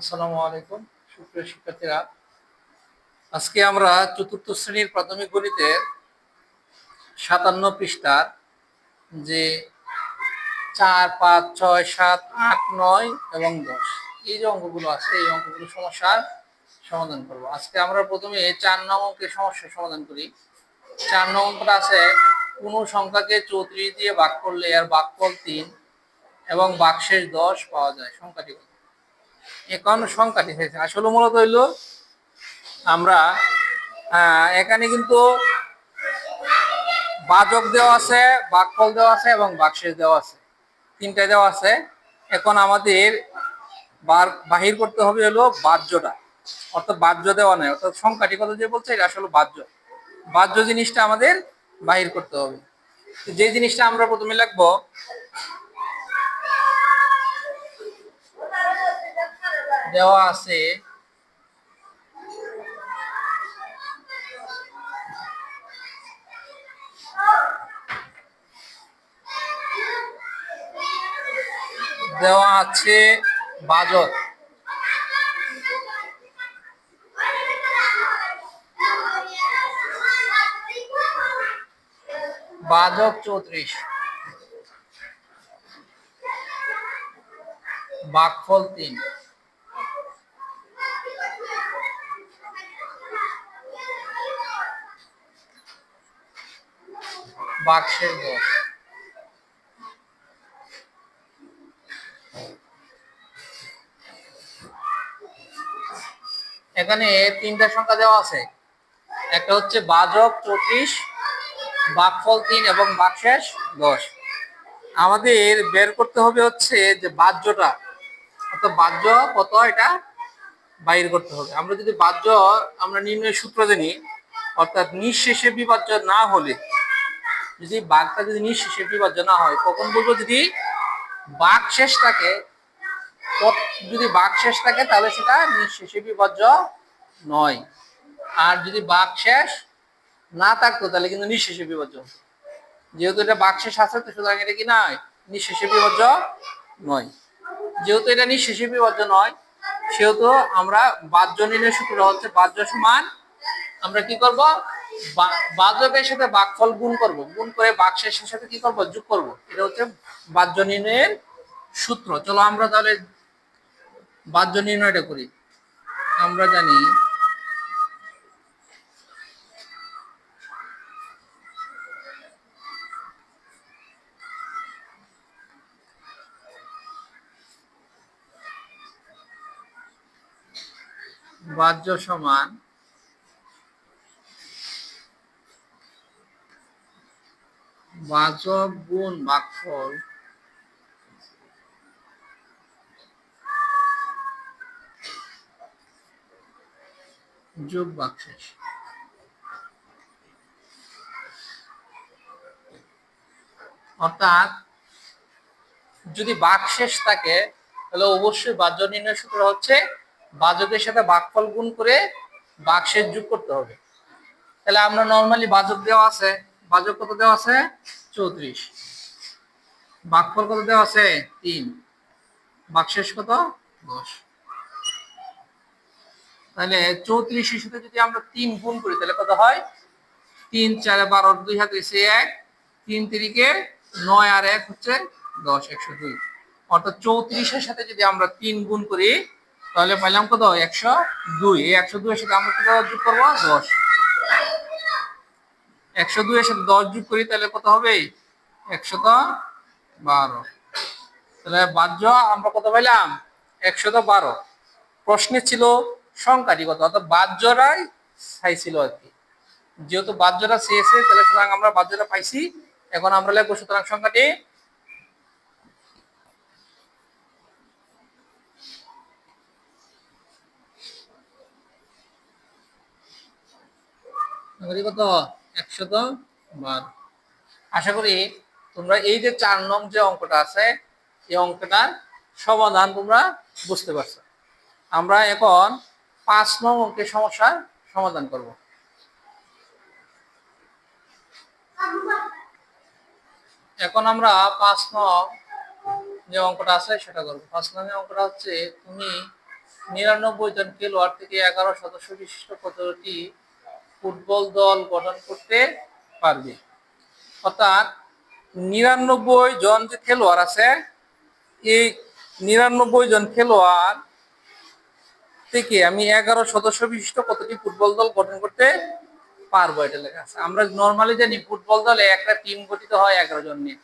আসসালামু আলাইকুম, সুপ্রিয় শিক্ষার্থীরা। আজকে আমরা চতুর্থ শ্রেণির প্রাথমিক গণিতের সাতান্ন পৃষ্ঠার যে চার, পাঁচ, ছয়, সাত, আট, নয় এবং দশ, এই যে অঙ্কগুলো আছে, এই অঙ্কগুলো সমস্যার সমাধান করব। আজকে আমরা প্রথমে চার নং অঙ্কের সমস্যার সমাধান করি। চার নং অঙ্কটা আছে, কোনো সংখ্যাকে চৌত্রিশ দিয়ে ভাগ করলে আর ভাগফল তিন এবং বাক্সের দশ পাওয়া যায়, সংখ্যাটি কত? এখন সংখ্যাটি হয়েছে আসলে মূলত হইল আমরা এখানে কিন্তু বাজক দেওয়া আছে, বাকফল দেওয়া আছে এবং বাক্সেস দেওয়া আছে। তিনটা দেওয়া আছে। এখন আমাদের বাহির করতে হবে হলো বাহ্যটা। অর্থাৎ বাহ্য দেওয়া নাই অর্থাৎ সংখ্যাটি কথা যে বলছে, এটা আসলে বাহ্য। বাহ্য জিনিসটা আমাদের বাহির করতে হবে। যে জিনিসটা আমরা প্রথমে লিখব দেওয়া আছে। দেওয়া আছে বাজত বাজক চৌত্রিশ। বাকফল তিন। বাক্সের দশ এখানে তিনটা সংখ্যা দেওয়া আছে। একটা হচ্ছে বাজক, চৌত্রিশ, বাকফল তিন এবং বাকশেষ দশ। আমাদের বের করতে হবে হচ্ছে যে বাহ্যটা, অর্থাৎ বাহ্য কত এটা বাইর করতে হবে। আমরা যদি বাহ্য আমরা নির্ণয় সূত্র জানি, অর্থাৎ নিঃশেষে বিভাজ্য না হলে যদি বাঘটা যদি নিঃশেষে বিভাজ্য না হয়, তখন বলব যদি বাঘ শেষ থাকে যদি বাঘ শেষ থাকে, তাহলে সেটা নিঃশেষে বিভাজ্য নয়। আর যদি বাঘ শেষ না থাকতো, তাহলে কিন্তু নিঃশেষে বিভাজ্য হতো। যেহেতু এটা বাঘ শেষ আছে, তো সুতরাং এটা কি নয়? নিঃশেষে বিভাজ্য নয়। যেহেতু এটা নিঃশেষে বিভাজ্য নয়, সেহেতু আমরা বাহ্য নির্ণয় সূত্র হচ্ছে বাহ্য সমান। আমরা কি করব? বা- বাহ্যকের সাথে বাঘফল গুণ করব। গুণ করে বাক্সের সাথে কি করব? যোগ করব। এটা হচ্ছে বাহ্য নির্ণয়ের সূত্র। চলো আমরা তাহলে বাহ্য নির্ণয়টা করি। আমরা জানি বাহ্য সমান বাচক গুণ বাকফল যোগ বাকশেষ অর্থাৎ, যদি বাকশেষ থাকে, তাহলে অবশ্যই বাহ্য নির্ণয় সূত্র হচ্ছে বাজকের সাথে বাকফল গুণ করে বাকশেষ যোগ করতে হবে। তাহলে আমরা নর্মালি বাজক দেওয়া আছে। বাজক কত দেওয়া আছে? চৌত্রিশ। বাকফল কত দেওয়া আছে? তিন। বাকশেষ কত? দশ। তাহলে চৌত্রিশের সাথে যদি আমরা তিন গুণ করি, তাহলে কত হয়? তিন চারে বারো, দুই হাতে এসে এক। তিন তিরিকে নয় আর এক হচ্ছে দশ, একশো দুই। অর্থাৎ চৌত্রিশের সাথে যদি আমরা তিন গুণ করি, তাহলে পাইলাম কত? একশো দুই। এই একশো দুইয়ের সাথে আমরা কত যোগ করব? দশ। একশো দুইয়ের সাথে দশ যোগ করি, তাহলে কত হবে? একশত বারো। তাহলে বাহ্য আমরা কত পাইলাম? একশত বারো। প্রশ্নে ছিল সংখ্যাটি কত? অর্থাৎ বাহ্যরাই চাইছিল আর কি। যেহেতু বাহ্যটা চেয়েছে, তাহলে সুতরাং আমরা বাহ্যটা পাইছি। এখন আমরা লিখব সুতরাং সংখ্যাটি কত? একশত বারো আশা করি তোমরা এই যে চার নং যে অঙ্কটা আছে, এই অঙ্কটার সমাধান তোমরা বুঝতে পারছ। আমরা এখন পাঁচ নং অঙ্কের সমস্যার সমাধান করব। এখন আমরা পাঁচ নং যে অঙ্কটা আছে সেটা করব। পাঁচ নং অঙ্কটা হচ্ছে, তুমি নিরানব্বই জন খেলোয়াড় থেকে এগারো সদস্য বিশিষ্ট কতটি ফুটবল দল গঠন করতে পারবে। অর্থাৎ নিরানব্বই জন যে খেলোয়াড় আছে, এই নিরানব্বই জন খেলোয়াড় থেকে আমি এগারো সদস্য বিশিষ্ট কতটি ফুটবল দল গঠন করতে পারব এটা লেখা আছে। আমরা নর্মালি জানি ফুটবল দলে একটা টিম গঠিত হয় এগারো জন নিয়ে।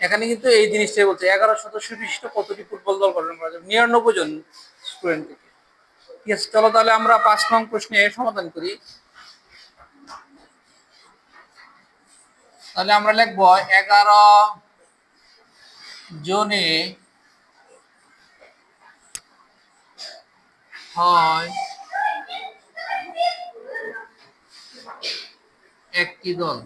এখানে কিন্তু এই জিনিসটাই বলছে, এগারো সদস্য বিশিষ্ট কতটি ফুটবল দল গঠন করা যাবে? নিরানব্বই জন স্টুডেন্ট থেকে। ঠিক আছে, চলো তাহলে আমরা পাঁচ নং প্রশ্নে সমাধান করি। তাহলে আমরা লিখব এগারো জনে হয় একটি দল।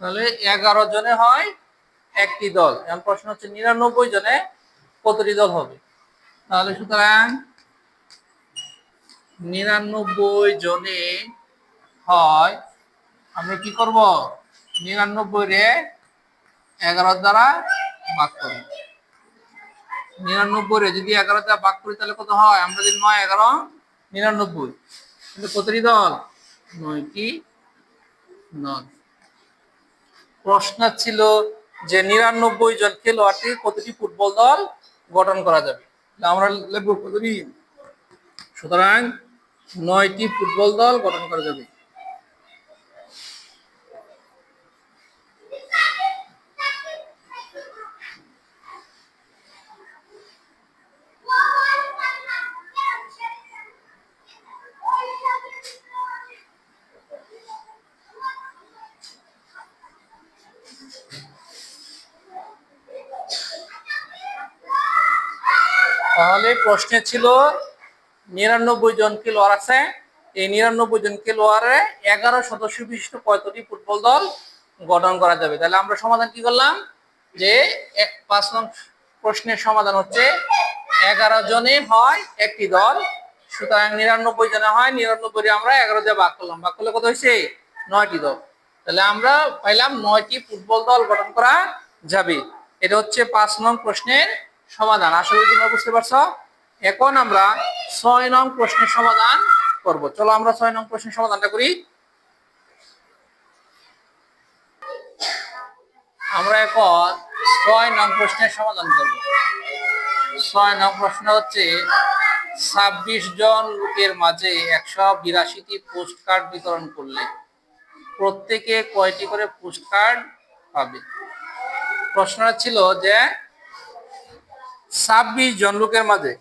তাহলে এগারো জনে হয় একটি দল। এখন প্রশ্ন হচ্ছে নিরানব্বই জনে কতটি দল হবে? তাহলে সুতরাং নিরানব্বই জনে হয়। আমরা কি করব? নিরানব্বই রে এগারো দ্বারা ভাগ করি। নিরানব্বই রে যদি এগারো দ্বারা ভাগ করি, তাহলে কত হয়? আমরা যদি নয়, এগারো, নিরানব্বই। কিন্তু কতটি দল? নয়টি দল। প্রশ্ন ছিল যে নিরানব্বই জন খেলোয়াড় থেকে কতটি ফুটবল দল গঠন করা যাবে? আমরা লিখব কতটি? সুতরাং নয়টি ফুটবল দল গঠন করা যাবে। তাহলে প্রশ্নে ছিল নিরানব্বই জন খেলোয়াড় আছে। এই নিরানব্বই জন খেলোয়াড়ে এগারো সদস্য বিশিষ্ট কয়টি ফুটবল দল গঠন করা যাবে। তাহলে আমরা সমাধান কি করলাম? যে এক- পাঁচ নং প্রশ্নের সমাধান হচ্ছে, এগারো জনে হয় একটি দল, সুতরাং নিরানব্বই জনে হয় নিরানব্বই আমরা এগারো দিয়ে ভাগ করলাম। ভাগ করলে কত হয়েছে? নয়টি দল। তাহলে আমরা পাইলাম নয়টি ফুটবল দল গঠন করা যাবে। এটা হচ্ছে পাঁচ নং প্রশ্নের সমাধান। আসলে তোমরা বুঝতে পারছ। এখন আমরা ছয় নং প্রশ্নের সমাধান করব। চলো আমরা ছয় নং প্রশ্নের সমাধানটা করি। আমরা এখন ছয় নং প্রশ্নের সমাধান করব। ছয় নং প্রশ্ন হচ্ছে, ছাব্বিশ জন লোকের মাঝে একশো বিরাশিটি পোস্ট কার্ড বিতরণ করলে প্রত্যেকে কয়টি করে পোস্ট কার্ড পাবে? প্রশ্নটা ছিল যে, ছাব্বিশ জন লোকের মাঝে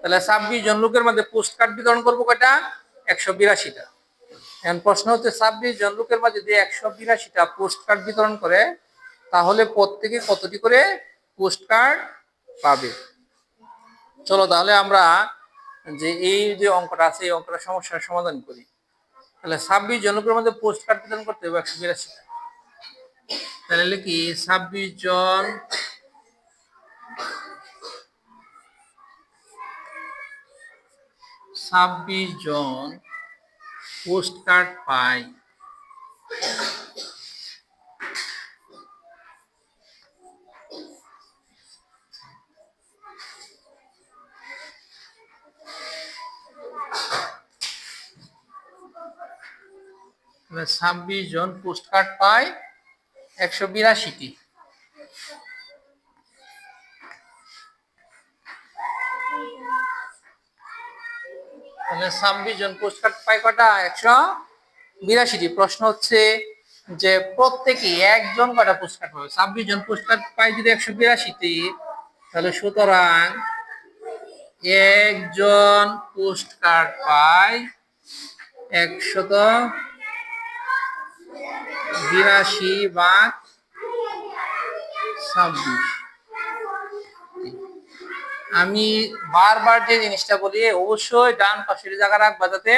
তাহলে ছাব্বিশ জন লোকের মধ্যে পোস্ট কার্ড বিতরণ করব কয়টা? একশো বিরাশিটা। এখন প্রশ্ন হচ্ছে, ছাব্বিশ জন লোকের মাঝে যদি একশো বিরাশিটা পোস্ট কার্ড বিতরণ করে, তাহলে প্রত্যেকে কতটি করে পোস্ট কার্ড পাবে? চলো তাহলে আমরা যে এই যে অঙ্কটা আছে, এই অঙ্কটা সমস্যার সমাধান করি। তাহলে ছাব্বিশ জন লোকের মধ্যে পোস্ট কার্ড বিতরণ করতে হবে একশো বিরাশিটা। তাহলে কি ছাব্বিশ জন ছাব্বিশ জন পোস্ট কার্ড পায়। ছাব্বিশ জন পোস্ট কার্ড পায় একশো বিরাশিটি। ছাব্বিশ জন পোস্ট কার্ড পায় কটা? একশো বিরাশিটি। প্রশ্ন হচ্ছে যে প্রত্যেকে একজন কটা পোস্ট কার্ড পাবে? ছাব্বিশ জন পোস্ট পায় যদি একশো বিরাশিটি, তাহলে সুতরাং একজন পোস্ট কার্ড পায় একশত বিরাশি বা ছাব্বিশ। আমি বারবার যে জিনিসটা বলি, অবশ্যই ডান পাশের জায়গা রাখবা যাতে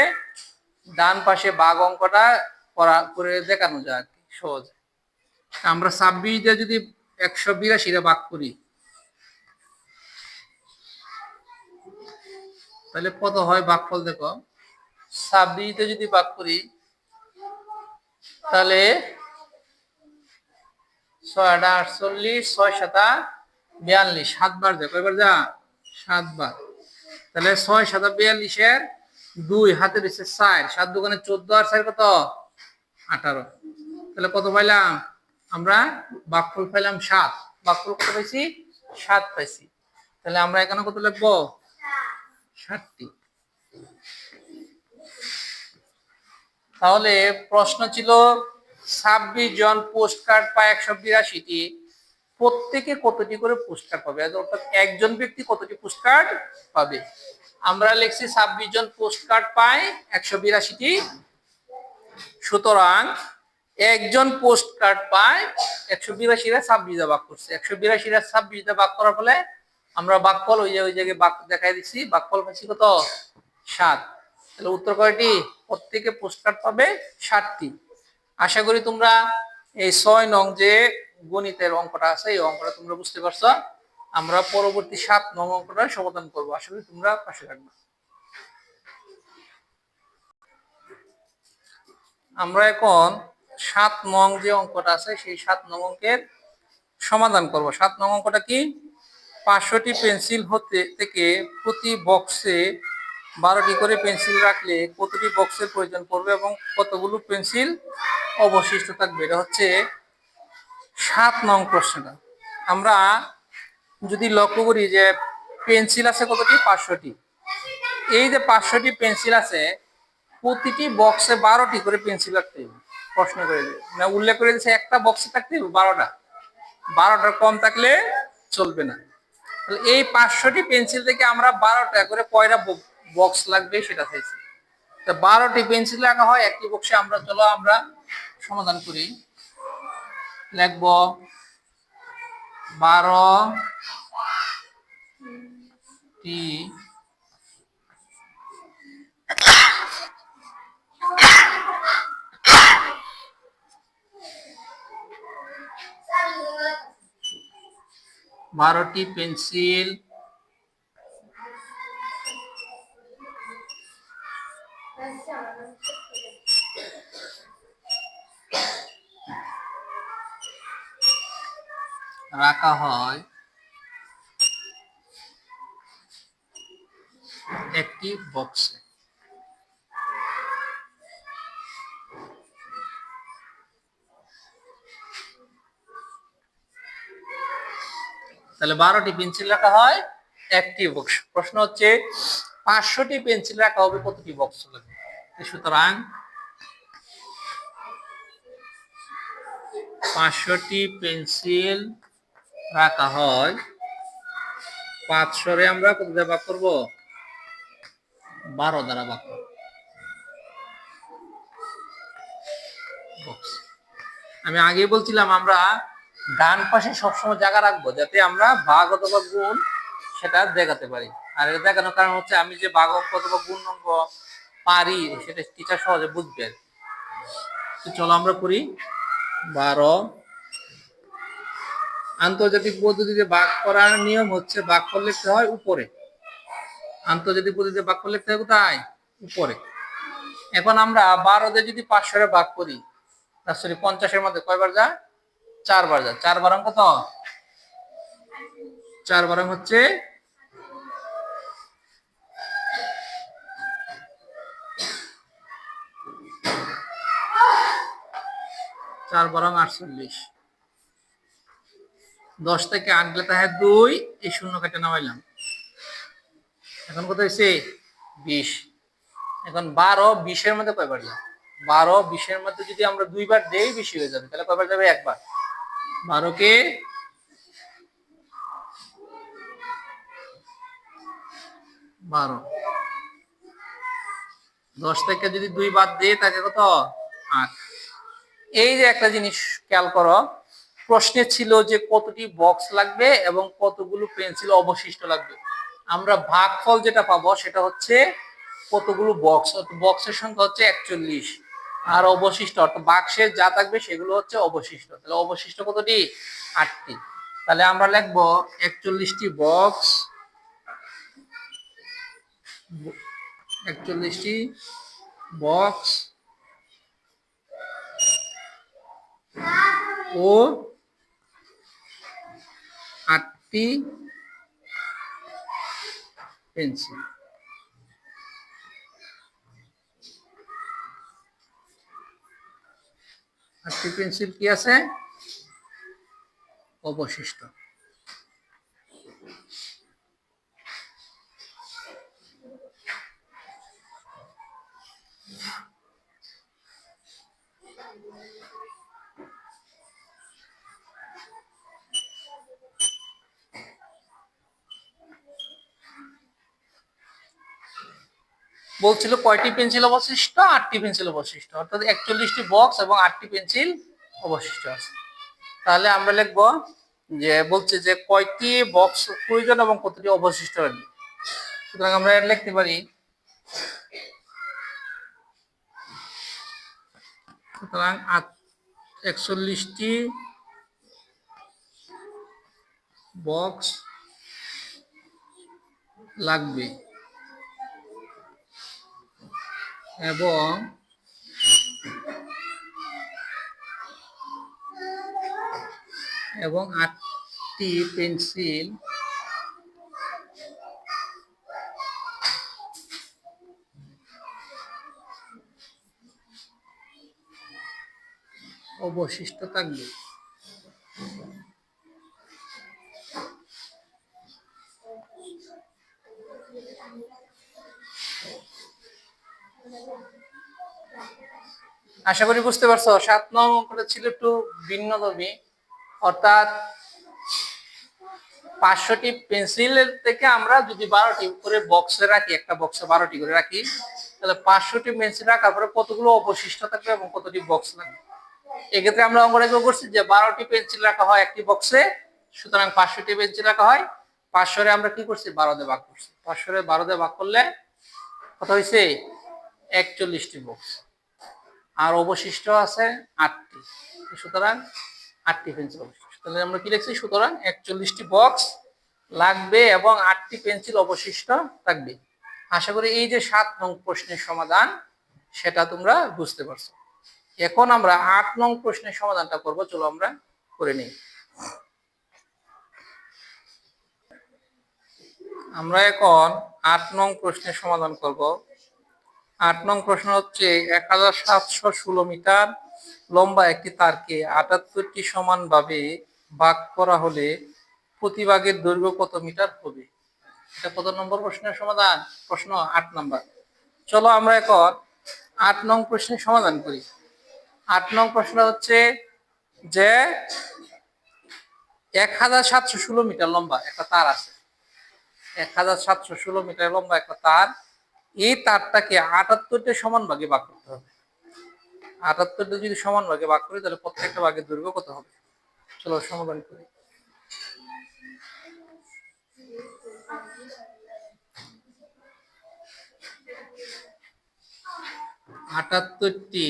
ডান পাশে বাঘ অঙ্কটা করা, করে দেখানো যায় সহজ। আমরা ছাব্বিশ দিয়ে যদি একশো বিরাশিটা ভাগ করি, তাহলে কত হয় ভাগফল দেখো? ছাব্বিশ যদি ভাগ করি, তাহলে ছয় আটা আটচল্লিশ, ছয় সাতা বিয়াল্লিশ, সাতবার দেখো, এবার যা সাতবার। তাহলে ছয় সাতা, বিয়াল্লিশের দুই হাতে দিচ্ছে চার। সাত দোকানে চোদ্দ আর চার কত? আঠারো। তাহলে কত পাইলাম? আমরা বাকফল পাইলাম সাত। বাকফল কত পাইছি? সাত পাইছি। তাহলে আমরা এখানে কত লিখব? ষাটটি। তাহলে প্রশ্ন ছিল, ছাব্বিশ জন পোস্ট কার্ড পায় একশো বিরাশিটি। প্রত্যেকে কতটি করে পোস্টকার্ড পাবে? অর্থাৎ একজন ব্যক্তি কতটি পোস্টকার্ড পাবে? আমরা লিখছি ছাব্বিশ জন পোস্ট কার্ড পায়, একশো বিরাশিটি। সুতরাং একজন পোস্ট কার্ড পায়, একশো বিরাশিরা ছাব্বিশটা ভাগ করছে। একশো বিরাশিরা ছাব্বিশটা ভাগ করার ফলে আমরা বাকফল ওই ওই জায়গায় বাক দেখাই দিচ্ছি। বাকফল পাচ্ছি কত? সাত। তাহলে উত্তর কয়টি প্রত্যেকে পোস্ট কার্ড পাবে ষাটটি। আশা করি তোমরা এই ছয় নং যে গণিতের অঙ্কটা আছে, এই অঙ্কটা তোমরা বুঝতে পারছ। আমরা পরবর্তী সাত নং অঙ্কটা সমাধান করব। করি তোমরা পাশে থাকবে। আমরা এখন সাত নং যে অঙ্কটা আছে, সেই সাত নং অঙ্কের সমাধান করব। সাত নং অঙ্কটা কি? পাঁচশোটি পেন্সিল হতে, থেকে প্রতি বক্সে বারোটি করে পেন্সিল রাখলে কতটি বক্সের প্রয়োজন পড়বে এবং কতগুলো পেন্সিল অবশিষ্ট থাকবে? এটা হচ্ছে সাত নং প্রশ্নটা। আমরা যদি লক্ষ্য করি যে পেন্সিল আছে কতটি? পাঁচশোটি। এই যে পাঁচশোটি পেন্সিল আছে, প্রতিটি বক্সে বারোটি করে পেন্সিল রাখতে হবে। প্রশ্ন করে দিবে। মানে উল্লেখ করে দিচ্ছে একটা বক্সে থাকতে হবে বারোটা। বারোটার কম থাকলে চলবে না। তাহলে এই পাঁচশোটি পেন্সিল থেকে আমরা বারোটা করে কয়টা বক্স লাগবে সেটা চাইছি। তা বারোটি পেন্সিল রাখা হয় একটি বক্সে আমরা, চলো আমরা সমাধান করি। লিখব বারো টি বারোটি পেন্সিল রাখা হয়। একটি বক্সে। তাহলে বারোটি পেন্সিল রাখা হয়, একটি বক্স। প্রশ্ন হচ্ছে, পাঁচশোটি পেন্সিল রাখা হবে, কতটি বক্স লাগবে? সুতরাং, পাঁচশোটি পেন্সিল রাখা হয়। পাঁচ পাঁচশোরে আমরা কত দ্বারা ভাগ করব? বারো দ্বারা ভাগ আমি আগে বলছিলাম আমরা ডান পাশে সবসময় জায়গা রাখব যাতে আমরা ভাগ অথবা গুণ সেটা দেখাতে পারি। আর এটা দেখানোর কারণ হচ্ছে আমি যে ভাগ অঙ্ক অথবা গুণ অঙ্ক পারি, সেটা টিচার সহজে বুঝবে। আর চলো আমরা করি। বারো আন্তর্জাতিক পদ্ধতিতে ভাগ করার নিয়ম হচ্ছে ফল লিখতে হয়? উপরে। আন্তর্জাতিক পদ্ধতিতে ফল লিখতে হয় কোথায়? উপরে। এখন আমরা বারোতে যদি পাঁচশোরে ভাগ করি সরি পঞ্চাশের মধ্যে কয়বার যায়? চারবার যায়। চার বারং কত চার বারং হচ্ছে চার বারং আটচল্লিশ। দশ থেকে আট গেলে তাহলে দুই, এই শূন্য কেটে নামাইলাম। এখন কত হয়েছে বিশ। এখন বারো, বিশের মধ্যে কয়বার যায় বারো, বিশের মধ্যে যদি আমরা দুইবার দেই, বেশি হয়ে যাবে। তাহলে কয়বার যাবে? একবার। বারোকে বারো। দশ থেকে যদি দুই বাদ দেই, তাকে কত? আট। এই যে একটা জিনিস খেয়াল করো প্রশ্নে ছিল যে কতটি বক্স লাগবে এবং কতগুলো পেন্সিল অবশিষ্ট লাগবে। আমরা ভাগফল যেটা পাবো সেটা হচ্ছে কতগুলো বক্স বক্সের সংখ্যা হচ্ছে একচল্লিশ। আর অবশিষ্ট, অর্থাৎ বাক্সে যা থাকবে সেগুলো হচ্ছে অবশিষ্ট। তাহলে অবশিষ্ট কতটি? আটটি। তাহলে আমরা লিখব একচল্লিশটি বক্স একচল্লিশটি বক্স ও আটটি পেন্সিল। আটটি পেন্সিল কি আছে? অবশিষ্ট। বলছিল কয়টি পেন্সিল অবশিষ্ট? আটটি পেন্সিল অবশিষ্ট। অর্থাৎ একচল্লিশটি বক্স এবং আটটি পেন্সিল অবশিষ্ট আছে। তাহলে আমরা লিখব যে, বলছে যে কয়টি বক্স প্রয়োজন এবং কতটি অবশিষ্ট রাখবে সুতরাং আমরা লিখতে পারি, সুতরাং একচল্লিশটি বক্স লাগবে। এবং এবং আটটি পেন্সিল অবশিষ্ট থাকবে। আশা করি বুঝতে পারছ, সাত নং অঙ্কটা ছিল একটু ভিন্ন ধর্মী অর্থাৎ পাঁচশোটি পেন্সিলের থেকে আমরা যদি বারোটি করে বক্সে রাখি, একটা বক্সে বারোটি করে রাখি, তাহলে পাঁচশোটি পেন্সিল রাখার পরে কতগুলো অবশিষ্ট থাকবে এবং কতটি বক্স লাগবে? এক্ষেত্রে আমরা অঙ্কটা করছি যে বারোটি পেন্সিল রাখা হয় একটি বক্সে, সুতরাং পাঁচশোটি পেন্সিল রাখা হয়, পাঁচশোরে আমরা কি করছি? বারো দিয়ে ভাগ করছি। পাঁচশোরে বারো দিয়ে ভাগ করলে কত হয়েছে একচল্লিশটি বক্স। আর অবশিষ্ট আছে আটটি। সুতরাং আটটি পেন্সিল অবশিষ্ট। তাহলে আমরা কি লিখছি? সুতরাং একচল্লিশটি বক্স লাগবে এবং আটটি পেন্সিল অবশিষ্ট থাকবে। আশা করি এই যে সাত নং প্রশ্নের সমাধান, সেটা তোমরা বুঝতে পারছ। এখন আমরা আট নং প্রশ্নের সমাধানটা করব, চলো আমরা করে নিই। আমরা এখন আট নং প্রশ্নের সমাধান করব। আট নং প্রশ্ন হচ্ছে, এক হাজার সাতশো ষোলো মিটার লম্বা একটি তারকে আটাত্তরটি সমানভাবে ভাগ করা হলে প্রতি ভাগের দৈর্ঘ্য কত মিটার হবে? এটা কত নম্বর প্রশ্নের সমাধান? প্রশ্ন আট নম্বর। চলো আমরা এখন আট নং প্রশ্নের সমাধান করি। আট নং প্রশ্ন হচ্ছে যে, এক হাজার সাতশো ষোলো মিটার লম্বা একটা তার আছে। এক হাজার সাতশো ষোলো মিটার লম্বা একটা তার এই তারটাকে আটাত্তরটা সমান ভাগে ভাগ করতে হবে। আটাত্তরটা যদি সমান ভাগে ভাগ করি, তাহলে প্রত্যেকটা ভাগের দৈর্ঘ্য কত হবে? চলো সমাধান করি। আটাত্তরটি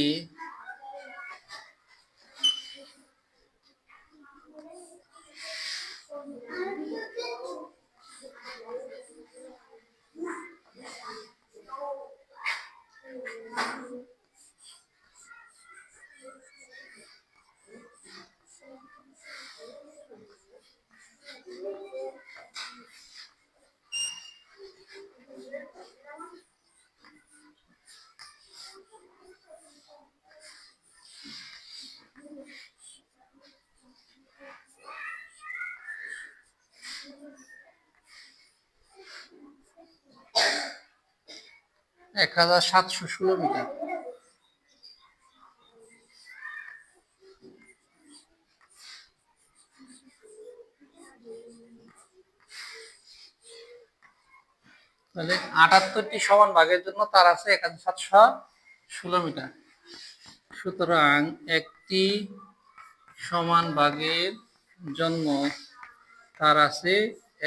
এক হাজার সাতশো ষোলো মিটার। তাহলে আটাত্তরটি সমান ভাগের জন্য তার আছে এক হাজার সাতশো ষোলো মিটার। সুতরাং একটি সমান ভাগের জন্য তার আছে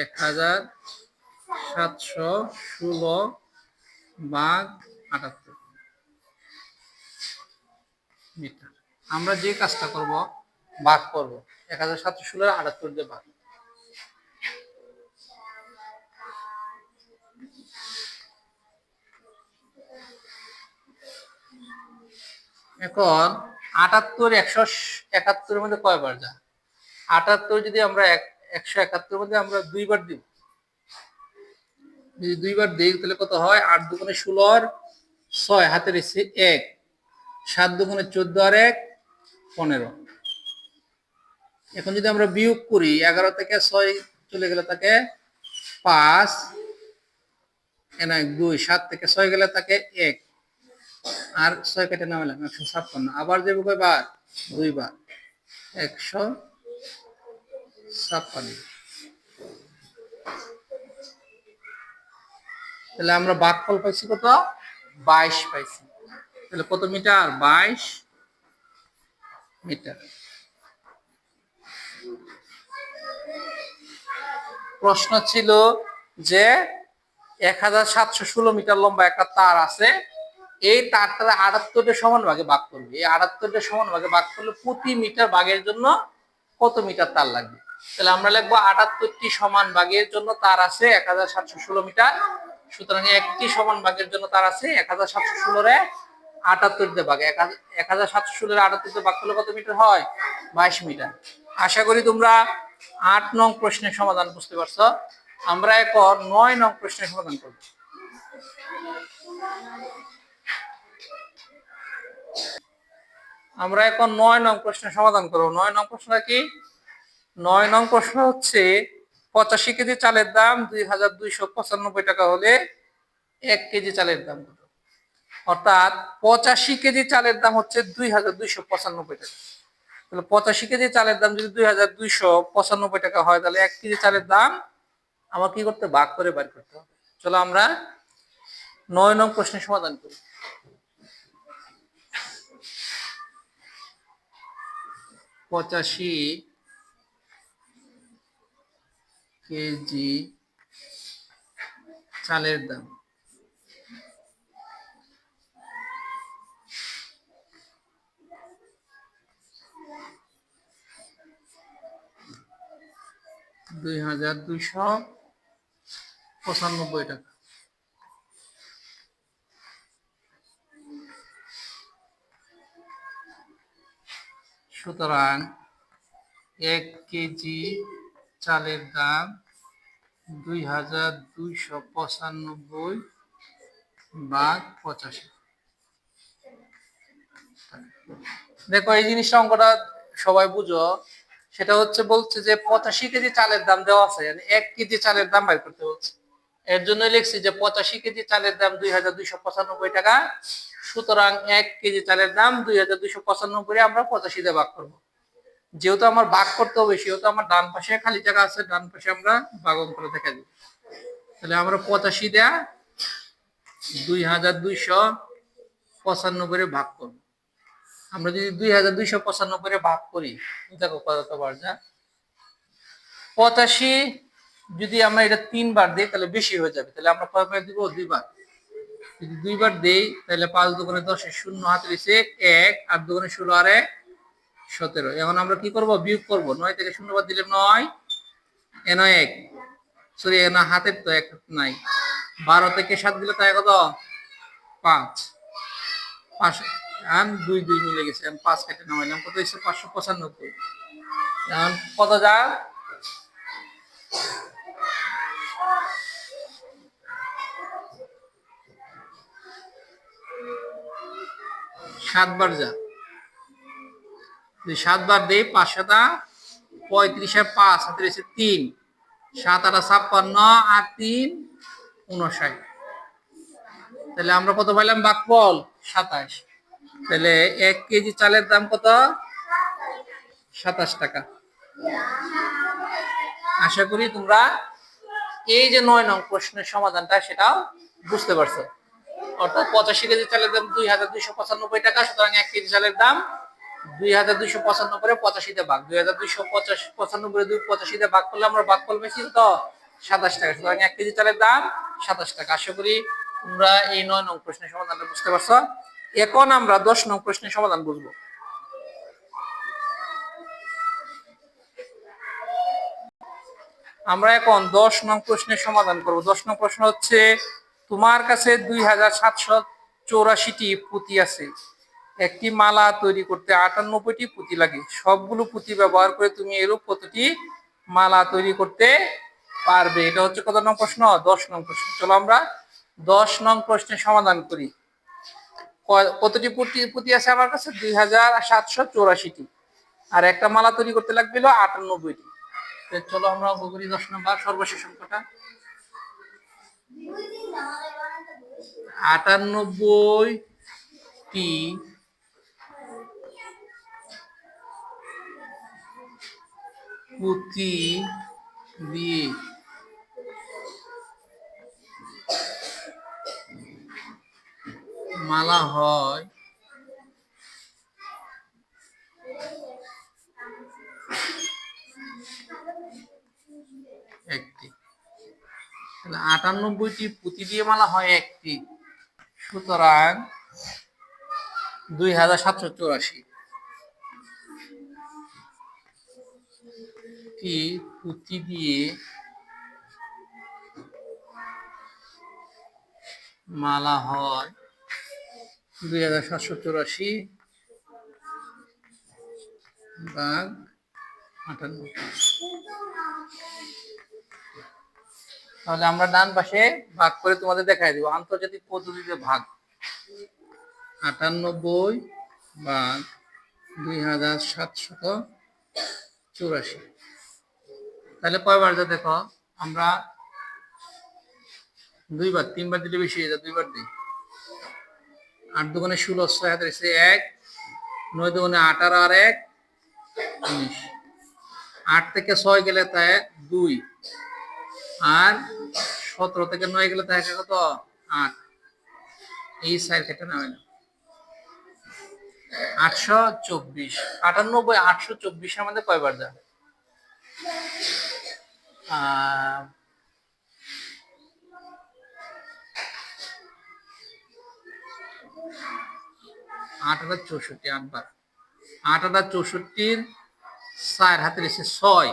এক হাজার সাতশো ষোলো ভাগ আটাত্তর মিটার। আমরা যে কাজটা করব করব। এক হাজার সাতশো ষোলো আটাত্তর এখন আটাত্তর, একশো একাত্তরের মধ্যে কয়বার যায় আটাত্তর যদি আমরা এক, একশো একাত্তর মধ্যে আমরা দুইবার দিব যদি দুইবার দিই, তাহলে কত হয়? আট দুগুণে ষোলো আর ছয় হাতে রয়েছে এক। সাত দুগুণে চোদ্দ আর এক, পনেরো। এখন যদি আমরা বিয়োগ করি, এগারো থেকে ছয় চলে গেলে তাকে পাঁচ দুই। সাত থেকে ছয় গেলে তাকে এক। আর ছয় কেটে নামালাম একশো ছাপ্পান্ন। আবার যাব কয়বার? দুইবার। একশো ছাপ্পান্ন। তাহলে আমরা বাঘফল পাইছি কত? বাইশ পাইছি। তাহলে কত মিটার? বাইশ মিটার। প্রশ্ন ছিল যে এক হাজার সাতশো ষোলো মিটার লম্বা একটা তার আছে, এই তারটা আটাত্তরটা সমান ভাগে ভাগ করবে। এই আটাত্তরটা সমান ভাগে ভাগ করলে প্রতি মিটার ভাগের জন্য কত মিটার তার লাগবে? তাহলে আমরা লিখব আটাত্তরটি সমান ভাগের জন্য তার আছে এক হাজার সাতশো ষোলো মিটার। সুতরাং একটি সমান ভাগের জন্য তার আছে এক হাজার সাতশো ষোলোরে আটাত্তর ভাগ। এক হাজার- সাতশো ষোলোরে আটাত্তর ভাগ করলে কত মিটার হয়? বাইশ মিটার। আশা করি তোমরা আট নং প্রশ্নের সমাধান বুঝতে পারছ। আমরা এখন নয় নং প্রশ্নের সমাধান করব। আমরা এখন নয় নং প্রশ্নের সমাধান করব। নয় নং প্রশ্নটা কি? নয় নং প্রশ্ন হচ্ছে পঁচাশি কেজি চালের দাম দুই হাজার দুইশো পঁচানব্বই টাকা হলে এক কেজি চালের দাম কত? অর্থাৎ পঁচাশি কেজি চালের দাম হচ্ছে দুই হাজার দুইশো পঁচানব্বই টাকা। পঁচাশি কেজি চালের দাম যদি দুই হাজার দুইশো পঁচানব্বই টাকা হয়, তাহলে এক কেজি চালের দাম আমার কি করতে ভাগ করে বার করতে হবে। চলো আমরা নয় নং প্রশ্নের সমাধান করি। পঁচাশি কেজি চালের দাম। দুই হাজার দুইশো পঁচানব্বই টাকা। সুতরাং এক কেজি চালের দাম দুই হাজার দুইশো পঁচানব্বই ভাগ পঁচাশি। দেখো, এই জিনিসটা অঙ্কটা সবাই বুঝো। সেটা হচ্ছে বলছে যে পঁচাশি কেজি চালের দাম দেওয়া আছে মানে এক কেজি চালের দাম বাইর করতে বলছে। এর জন্য লিখছি যে পঁচাশি কেজি চালের দাম দুই হাজার দুইশো পঁচানব্বই টাকা, সুতরাং এক কেজি চালের দাম দুই হাজার দুইশো পঁচানব্বই আমরা পঁচাশি দিয়ে ভাগ করব। যেহেতু আমার ভাগ করতে হবে, সেহেতু আমার ডান পাশে খালি জায়গা আছে, ডান পাশে আমরা ভাগন করে দেখা দিই তাহলে আমরা পঁচাশি দেয়া দুই হাজার দুইশো পঁচানব্বই ভাগ করব। আমরা যদি দুই হাজার দুইশো পঁচানব্বই ভাগ করি, দেখো কত বার যা। পঁচাশি যদি আমরা এটা তিনবার দিই, তাহলে বেশি হয়ে যাবে। তাহলে আমরা কয়বার দিব? দুইবার। যদি দুইবার দেই, তাহলে পাঁচ দোকানে দশে শূন্য হাতে রয়েছে এক আর দোকানে ষোলো, আর এক। সতেরো। এখন আমরা কি করব? বিয়োগ করব। নয় থেকে শূন্য বাদ দিলে নয়। এ নয় এক। সরি, এ না, হাতের তো এক নাই। বারো থেকে সাত দিলে তাই কত? পাঁচ। পাঁচ এখন দুই দুই মিলে গেছে। এখন পাঁচ কেটে নামাইলাম। কত হয়েছে? পাঁচশো পঁচানব্বই। এখন কত যা? সাতবার যা। সাতবার দেই পাঁচ সাতা পঁয়ত্রিশ পাঁচ রয়েছে তিন, সাত আটা ছাপ্পান্ন আর তিন উনষাট তাহলে আমরা কত পাইলাম? বাকফল সাতাশ। তাহলে এক কেজি চালের দাম কত? সাতাশ টাকা। আশা করি তোমরা এই যে নয় নং প্রশ্নের সমাধানটা সেটাও বুঝতে পারছ। অর্থাৎ পঁচাশি কেজি চালের দাম দুই হাজার দুইশো পঁচানব্বই টাকা, সুতরাং এক কেজি চালের দাম দুই হাজার দুইশো পঁচানব্বই পঁচাশিতে ভাগ। দুই হাজার দুইশো পঁচাশ পঁচানব্বই দুই পঁচাশিতে ভাগ করলে আমরা ভাগ বেশি তো সাতাশ টাকা সুতরাং এক কেজি চালের দাম সাতাশ টাকা। আশা করি তোমরা এই নয় নং প্রশ্নের বুঝতে পারছ। এখন আমরা দশ নং প্রশ্নের সমাধান বুঝব। আমরা এখন দশ নং প্রশ্নের সমাধান করব। দশ নং প্রশ্ন হচ্ছে, তোমার কাছে দুই হাজার সাতশো চৌরাশিটি পুঁতি আছে। একটি মালা তৈরি করতে আটানব্বইটি পুঁতি লাগে। সবগুলো পুঁতি ব্যবহার করে তুমি এরূপ কতটি মালা তৈরি করতে পারবে। এটা হচ্ছে কত নং প্রশ্ন? দশ নং প্রশ্ন। চলো আমরা দশ নং প্রশ্নের সমাধান করি। কতটি পুঁতি পুঁতি আছে আমার কাছে? দুই হাজার সাতশো চৌরাশিটি। আর একটা মালা তৈরি করতে লাগবে আটানব্বইটি। চলো আমরা করি দশ নম্বর, সর্বশেষ অঙ্কটা। আটানব্বইটি পুঁতি দিয়ে মালা হয়। একটি। আটানব্বইটি পুঁতি দিয়ে মালা হয় একটি। সুতরাং দুই হাজার সাতশো চৌরাশি। টি পুঁতি দিয়ে মালা হয়। দুই হাজার সাতশো চৌরাশি আটানব্বই তাহলে আমরা ডান পাশে ভাগ করে তোমাদের দেখাই দিব। আন্তর্জাতিক পদ্ধতিতে ভাগ। আটানব্বই ভাগ দুই হাজার সাতশত চুরাশি। তাহলে কয়বার যা দেখো, আমরা দুইবার, তিনবার দিলে বেশি হয়ে যায়, দুইবার দিই। আট দোকানে ষোলো ছয় এসে এক, নয় দোকানে আঠারো আর এক, উনিশ। আট থেকে ছয় গেলে তাই দুই, আর সতেরো থেকে নয় গেলে তাই কত? আট। এই সাইড কেটে নেওয়া হলো আটশো চব্বিশ। আটানব্বই, আটশো চব্বিশ আমাদের কয়বার যায় আট হাজার চৌষট্টি আটবার। আট হাজার চৌষট্টির চার হাতের ছয়।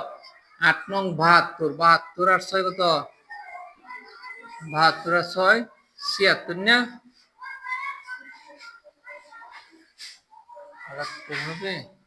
আট নং বাহাত্তর। বাহাত্তর আর ছয় কত? বাহাত্তর আর ছয়, ছিয়াত্তর না? হবে?